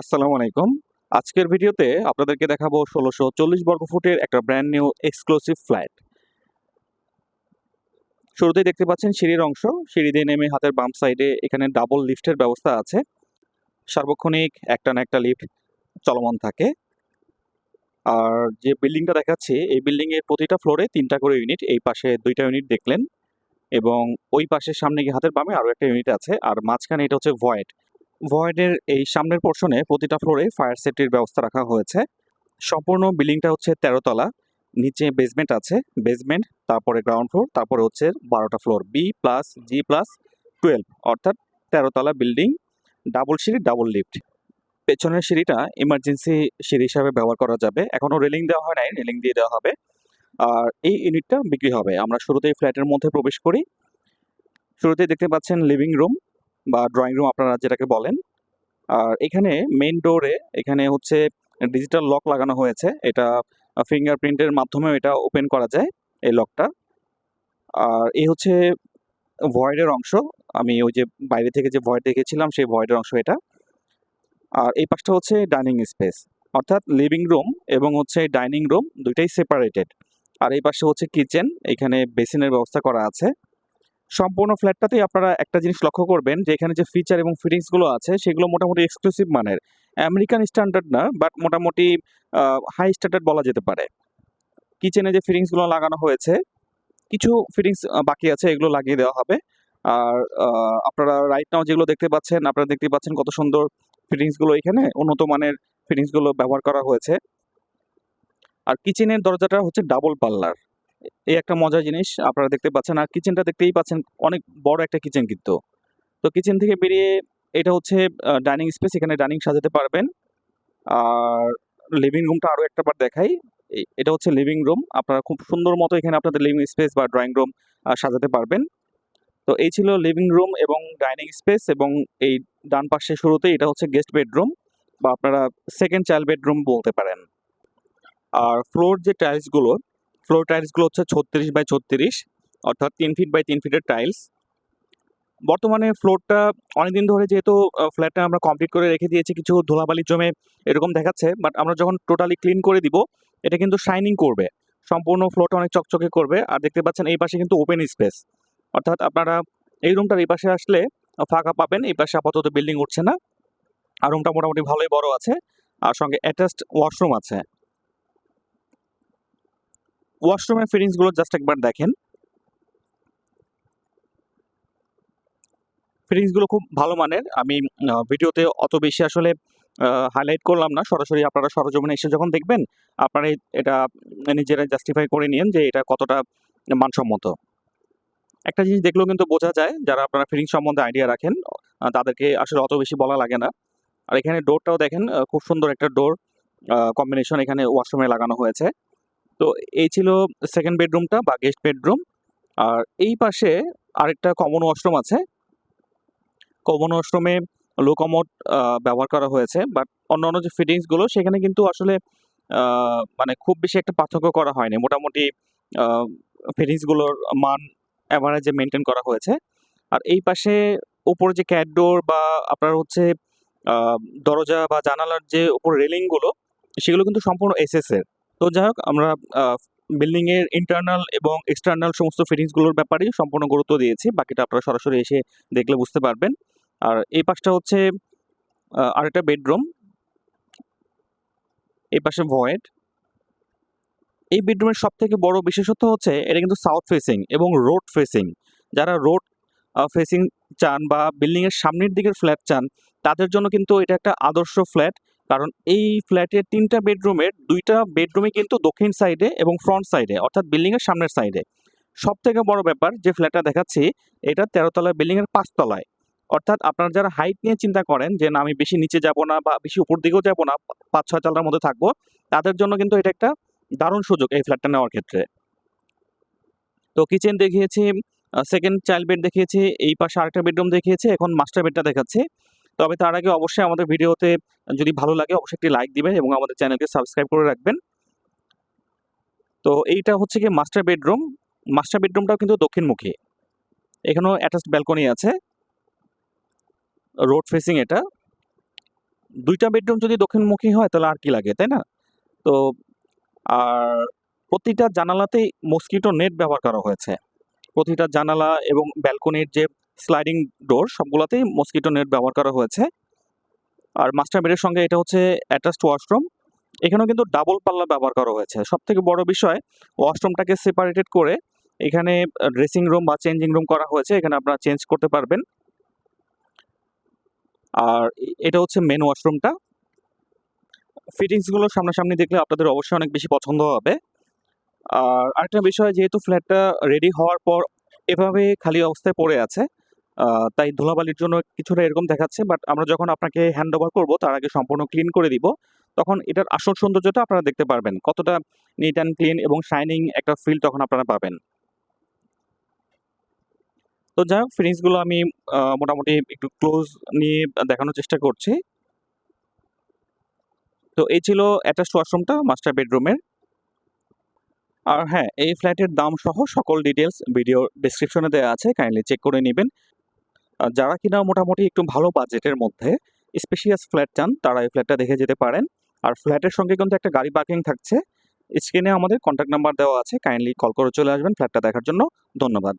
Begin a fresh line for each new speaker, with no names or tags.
আসসালামু আলাইকুম। আজকের ভিডিওতে আপনাদেরকে দেখাবো ষোলোশো চল্লিশ বর্গ ফুটের একটা ব্র্যান্ড নিউ এক্সক্লুসিভ ফ্ল্যাট শুরুতেই দেখতে পাচ্ছেন সিঁড়ির অংশ। সিঁড়ি দিয়ে নেমে হাতের বাম সাইডে এখানে ডাবল লিফটের ব্যবস্থা আছে। সার্বক্ষণিক একটা না একটা লিফট চলমান থাকে। আর যে বিল্ডিংটা দেখাচ্ছি, এই বিল্ডিংয়ের প্রতিটা ফ্লোরে তিনটা করে ইউনিট এই পাশে দুইটা ইউনিট দেখলেন এবং ওই পাশের সামনে গিয়ে হাতের বামে আরও একটা ইউনিট আছে। আর মাঝখানে এটা হচ্ছে ভয়েড ভয়েডের এই সামনের পোর্শনে প্রতিটা ফ্লোরে ফায়ার সেফটির ব্যবস্থা রাখা হয়েছে। সম্পূর্ণ বিল্ডিংটা হচ্ছে তেরোতলা, নিচে বেসমেন্ট আছে বেসমেন্ট তারপরে গ্রাউন্ড ফ্লোর তারপরে হচ্ছে বারোটা floor B plus G plus twelve অর্থাৎ তেরোতলা বিল্ডিং ডাবল সিঁড়ি ডাবল লিফট পেছনের সিঁড়িটা ইমার্জেন্সি সিঁড়ি হিসাবে ব্যবহার করা যাবে। এখনও রেলিং দেওয়া হয় নাই রেলিং দিয়ে দেওয়া হবে। আর এই ইউনিটটা বিক্রি হবে। আমরা শুরুতেই ফ্ল্যাটের মধ্যে প্রবেশ করি। শুরুতেই দেখতে পাচ্ছেন লিভিং রুম বা ড্রয়িং রুম আপনারা যেটাকে বলেন। আর এখানে মেইন ডোরে এখানে হচ্ছে ডিজিটাল লক লাগানো হয়েছে। এটা ফিঙ্গারপ্রিন্টের মাধ্যমেও এটা ওপেন করা যায় এই লকটা আর এই হচ্ছে ভয়েডের অংশ। আমি ওই যে বাইরে থেকে যে ভয়েড দেখেছিলাম, সেই ভয়েডের অংশ এটা। আর এই পাশটা হচ্ছে ডাইনিং স্পেস অর্থাৎ লিভিং রুম এবং হচ্ছে ডাইনিং রুম দুইটাই সেপারেটেড আর এই পাশে হচ্ছে কিচেন এখানে বেসিনের ব্যবস্থা করা আছে। সম্পূর্ণ ফ্ল্যাটটাতেই আপনারা একটা জিনিস লক্ষ্য করবেন যে এখানে যে ফিচার এবং ফিটিংসগুলো আছে, সেগুলো মোটামুটি এক্সক্লুসিভ মানের। আমেরিকান স্ট্যান্ডার্ড না বাট মোটামুটি হাই স্ট্যান্ডার্ড বলা যেতে পারে। কিচেনে যে ফিটিংসগুলো লাগানো হয়েছে, কিছু ফিটিংস বাকি আছে, এগুলো লাগিয়ে দেওয়া হবে। আর আপনারা রাইট নাও যেগুলো দেখতে পাচ্ছেন, আপনারা দেখতে পাচ্ছেন কত সুন্দর ফিটিংসগুলো এখানে, উন্নত মানের ফিটিংসগুলো ব্যবহার করা হয়েছে। আর কিচেনের দরজাটা হচ্ছে ডাবল পাল্লার এই একটা মজার জিনিস আপনারা দেখতে পাচ্ছেন, আর কিচেনটা দেখতেই পাচ্ছেন অনেক বড় একটা কিচেন কিন্তু। তো কিচেন থেকে বেরিয়ে এটা হচ্ছে ডাইনিং স্পেস এখানে ডাইনিং সাজাতে পারবেন। আর লিভিং রুমটা আরও একটা বার দেখাই। এটা হচ্ছে লিভিং রুম আপনারা খুব সুন্দর মতো এখানে আপনাদের লিভিং স্পেস বা ড্রয়িং রুম সাজাতে পারবেন। তো এই ছিল লিভিং রুম এবং ডাইনিং স্পেস এবং এই ডান পাশে শুরুতে এটা হচ্ছে গেস্ট বেডরুম বা আপনারা সেকেন্ড চাইল্ড বেডরুম বলতে পারেন। আর ফ্লোর যে টাইলসগুলো ফ্লোর টাইলসগুলো হচ্ছে ছত্রিশ বাই ছত্রিশ, অর্থাৎ তিন ফিট বাই তিন ফিটের টাইলস বর্তমানে ফ্লোরটা অনেকদিন ধরে যেহেতু ফ্ল্যাটটা আমরা কমপ্লিট করে রেখে দিয়েছি, কিছু ধুলাবালি জমে এরকম দেখাচ্ছে বাট আমরা যখন টোটালি ক্লিন করে দিব, এটা কিন্তু শাইনিং করবে। সম্পূর্ণ ফ্লোরটা অনেক চকচকে করবে, আর দেখতে পাচ্ছেন এই পাশে কিন্তু ওপেন স্পেস অর্থাৎ আপনারা এই রুমটার এই পাশে আসলে ফাঁকা পাবেন, এই পাশে আপাতত বিল্ডিং উঠছে না। আর রুমটা মোটামুটি ভালোই বড় আছে, আর সঙ্গে অ্যাটাচড ওয়াশরুম আছে। ওয়াশরুমের ফিটিংসগুলো জাস্ট একবার দেখেন। ফিটিংসগুলো খুব ভালো মানের। আমি ভিডিওতে অত বেশি আসলে হাইলাইট করলাম না। সরাসরি আপনারা সরজমিনে এসে যখন দেখবেন আপনারা এটা নিজেরা জাস্টিফাই করে নিন যে এটা কতটা মানসম্মত। একটা জিনিস দেখলেও কিন্তু বোঝা যায়, যারা আপনারা ফিটিং সম্বন্ধে আইডিয়া রাখেন তাদেরকে আসলে অত বেশি বলা লাগে না। আর এখানে ডোরটাও দেখেন খুব সুন্দর একটা ডোর কম্বিনেশন এখানে ওয়াশরুমে লাগানো হয়েছে। তো এই ছিল সেকেন্ড বেডরুমটা বা গেস্ট বেডরুম আর এই পাশে আরেকটা কমন ওয়াশরুম আছে। কমন ওয়াশরুমে লো কমোড ব্যবহার করা হয়েছে। বাট অন্যান্য যে ফিটিংসগুলো সেখানে কিন্তু আসলে মানে খুব বেশি একটা পার্থক্য করা হয়নি। মোটামুটি ফিটিংসগুলোর মান অ্যাভারেজে মেনটেন করা হয়েছে। আর এই পাশে উপরে যে ক্যাট ডোর বা আপনার হচ্ছে দরজা বা জানালার যে উপর রেলিংগুলো সেগুলো কিন্তু সম্পূর্ণ এসএস এর। তো যাই হোক, আমরা বিল্ডিং এর ইন্টারনাল এবং এক্সটার্নাল সমস্ত ফিটিংসগুলোর ব্যাপারেই সম্পূর্ণ গুরুত্ব দিয়েছি। বাকিটা আপনারা সরাসরি এসে দেখলে বুঝতে পারবেন। আর এই পাশটা হচ্ছে আরেকটা বেডরুম এই পাশে ভয়েড এই বেডরুমের সব থেকে বড় বিশেষত্ব হচ্ছে, এটা কিন্তু সাউথ ফেসিং এবং রোড ফেসিং যারা রোড ফেসিং চান বা বিল্ডিং এর সামনের দিকের ফ্ল্যাট চান, তাদের জন্য কিন্তু এটা একটা আদর্শ ফ্ল্যাট কারণ এই ফ্ল্যাটের তিনটা বেডরুমের দুইটা বেডরুমে কিন্তু দক্ষিণ সাইডে এবং ফ্রন্ট সাইডে, অর্থাৎ বিল্ডিং এর সামনের সাইডে। সব থেকে বড় ব্যাপার যে ফ্ল্যাটটা দেখাচ্ছি, এটা তেরোতলা বিল্ডিং এর পাঁচতলায়। অর্থাৎ আপনারা যারা হাইট নিয়ে চিন্তা করেন যে না, আমি বেশি নিচে যাব না বা বেশি উপর দিকেও যাব না, পাঁচ ছয় তলার মধ্যে থাকব, তাদের জন্য কিন্তু এটা একটা দারুণ সুযোগ এই ফ্ল্যাটটা নেওয়ার ক্ষেত্রে। তো কিচেন দেখিয়েছি সেকেন্ড চাইল্ড বেড দেখিয়েছি, এই পাশে আরেকটা বেডরুম দেখিয়েছি, এখন মাস্টার বেডটা দেখাচ্ছি। তবে তার আগে অবশ্যই আমাদের ভিডিওতে যদি ভালো লাগে, অবশ্যই একটি লাইক দিবেন এবং আমাদের চ্যানেলকে সাবস্ক্রাইব করে রাখবেন। তো এইটা হচ্ছে কি মাস্টার বেডরুম মাস্টার বেডরুমটাও কিন্তু দক্ষিণমুখী। এখানেও অ্যাটাচড ব্যালকনি আছে। রোড ফেসিং এটা। দুইটা বেডরুম যদি দক্ষিণমুখী হয়, তাহলে আর কি লাগে, তাই না? তো আর প্রতিটা জানালাতেই মস্কিটো নেট ব্যবহার করা হয়েছে। প্রতিটা জানালা এবং ব্যালকনির যে স্লাইডিং ডোর সবগুলোতেই মস্কিটো নেট ব্যবহার করা হয়েছে। আর মাস্টার বেডের সঙ্গে এটা হচ্ছে অ্যাটাচড ওয়াশরুম এখানেও কিন্তু ডাবল পাল্লা ব্যবহার করা হয়েছে। সব থেকে বড় বিষয় ওয়াশরুমটাকে সেপারেটেড করে এখানে ড্রেসিং রুম বা চেঞ্জিং রুম করা হয়েছে। এখানে আপনারা চেঞ্জ করতে পারবেন। আর এটা হচ্ছে মেন ওয়াশরুমটা ফিটিংসগুলো সামনাসামনি দেখলে আপনাদের অবশ্যই অনেক বেশি পছন্দ হবে। আর আরেকটা বিষয়, যেহেতু ফ্ল্যাটটা রেডি হওয়ার পর এভাবে খালি অবস্থায় পড়ে আছে তাই ধুলাবালির জন্য কিছুটা এরকম দেখাচ্ছে বাট আমরা যখন আপনাকে হ্যান্ড ওভার করব, তার আগে সম্পূর্ণ ক্লিন করে দিব, তখন এটার আসল সৌন্দর্যটা আপনারা দেখতে পারবেন, কতটা নিট অ্যান্ড ক্লিন এবং শাইনিং একটা ফিল তখন আপনারা পাবেন। তো যাই হোক ফিটিংসগুলো আমি মোটামুটি একটু ক্লোজ নিয়ে দেখানোর চেষ্টা করছি। তো এই ছিল অ্যাটাচড ওয়াশরুমটা মাস্টার বেডরুমের আর হ্যাঁ এই ফ্ল্যাটের দাম সহ সকল ডিটেলস ভিডিও ডেসক্রিপশনে দেওয়া আছে কাইন্ডলি চেক করে নেবেন। যারা কিনা মোটামুটি একটু ভালো বাজেটের মধ্যে স্পেশিয়াস ফ্ল্যাট চান, তারা এই ফ্ল্যাটটা দেখে যেতে পারেন। আর ফ্ল্যাটের সঙ্গে কিন্তু একটা গাড়ি পার্কিং থাকছে। স্ক্রিনে আমাদের কন্ট্যাক্ট নাম্বার দেওয়া আছে। কাইন্ডলি কল করে চলে আসবেন। ফ্ল্যাটটা দেখার জন্য ধন্যবাদ।